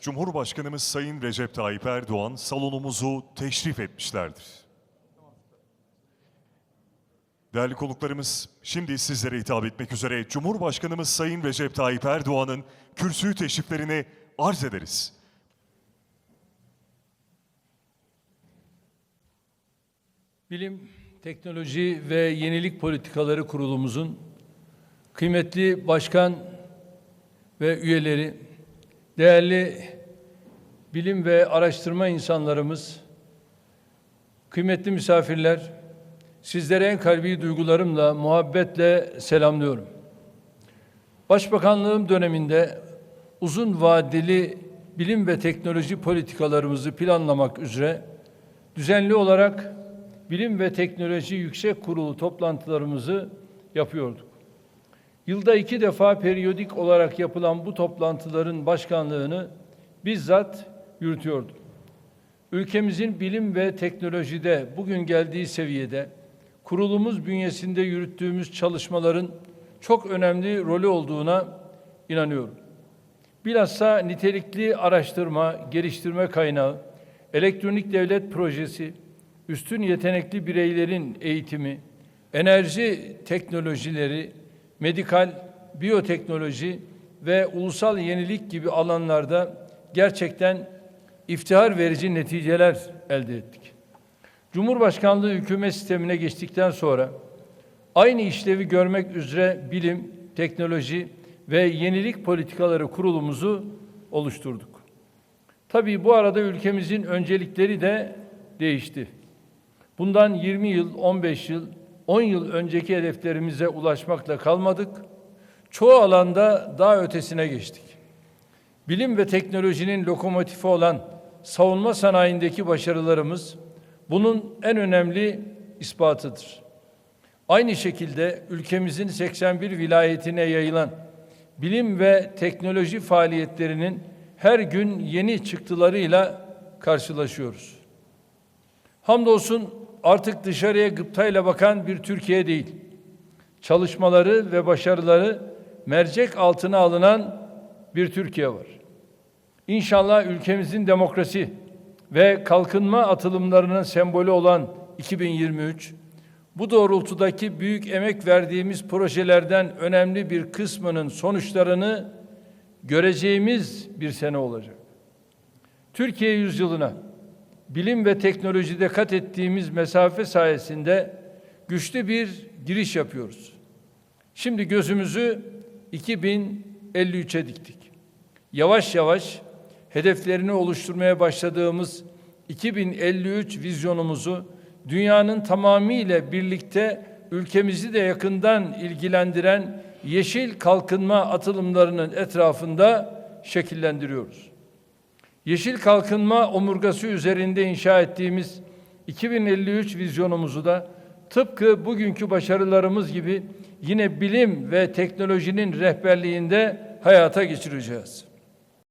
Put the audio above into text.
Cumhurbaşkanımız Sayın Recep Tayyip Erdoğan salonumuzu teşrif etmişlerdir. Değerli konuklarımız, şimdi sizlere hitap etmek üzere Cumhurbaşkanımız Sayın Recep Tayyip Erdoğan'ın kürsüyü teşriflerini arz ederiz. Bilim, Teknoloji ve Yenilik Politikaları Kurulumuzun kıymetli başkan ve üyeleri, değerli bilim ve araştırma insanlarımız, kıymetli misafirler, sizlere en kalbi duygularımla, muhabbetle selamlıyorum. Başbakanlığım döneminde uzun vadeli bilim ve teknoloji politikalarımızı planlamak üzere düzenli olarak Bilim ve Teknoloji Yüksek Kurulu toplantılarımızı yapıyorduk. Yılda iki defa periyodik olarak yapılan bu toplantıların başkanlığını bizzat yürütüyordum. Ülkemizin bilim ve teknolojide bugün geldiği seviyede kurulumuz bünyesinde yürüttüğümüz çalışmaların çok önemli rolü olduğuna inanıyorum. Bilhassa nitelikli araştırma, geliştirme kaynağı, elektronik devlet projesi, üstün yetenekli bireylerin eğitimi, enerji teknolojileri, medikal, biyoteknoloji ve ulusal yenilik gibi alanlarda gerçekten iftihar verici neticeler elde ettik. Cumhurbaşkanlığı hükümet sistemine geçtikten sonra aynı işlevi görmek üzere bilim, teknoloji ve yenilik politikaları kurulumuzu oluşturduk. Tabii bu arada ülkemizin öncelikleri de değişti. Bundan 20 yıl, 15 yıl, 10 yıl önceki hedeflerimize ulaşmakla kalmadık. Çoğu alanda daha ötesine geçtik. Bilim ve teknolojinin lokomotifi olan savunma sanayindeki başarılarımız bunun en önemli ispatıdır. Aynı şekilde ülkemizin 81 vilayetine yayılan bilim ve teknoloji faaliyetlerinin her gün yeni çıktılarıyla karşılaşıyoruz. Hamdolsun artık dışarıya gıptayla bakan bir Türkiye değil. Çalışmaları ve başarıları mercek altına alınan bir Türkiye var. İnşallah ülkemizin demokrasi ve kalkınma atılımlarının sembolü olan 2023 bu doğrultudaki büyük emek verdiğimiz projelerden önemli bir kısmının sonuçlarını göreceğimiz bir sene olacak. Türkiye yüzyılına bilim ve teknolojide kat ettiğimiz mesafe sayesinde güçlü bir giriş yapıyoruz. Şimdi gözümüzü 2053'e diktik. Yavaş yavaş hedeflerini oluşturmaya başladığımız 2053 vizyonumuzu dünyanın tamamıyla birlikte ülkemizi de yakından ilgilendiren yeşil kalkınma atılımlarının etrafında şekillendiriyoruz. Yeşil kalkınma omurgası üzerinde inşa ettiğimiz 2053 vizyonumuzu da tıpkı bugünkü başarılarımız gibi yine bilim ve teknolojinin rehberliğinde hayata geçireceğiz.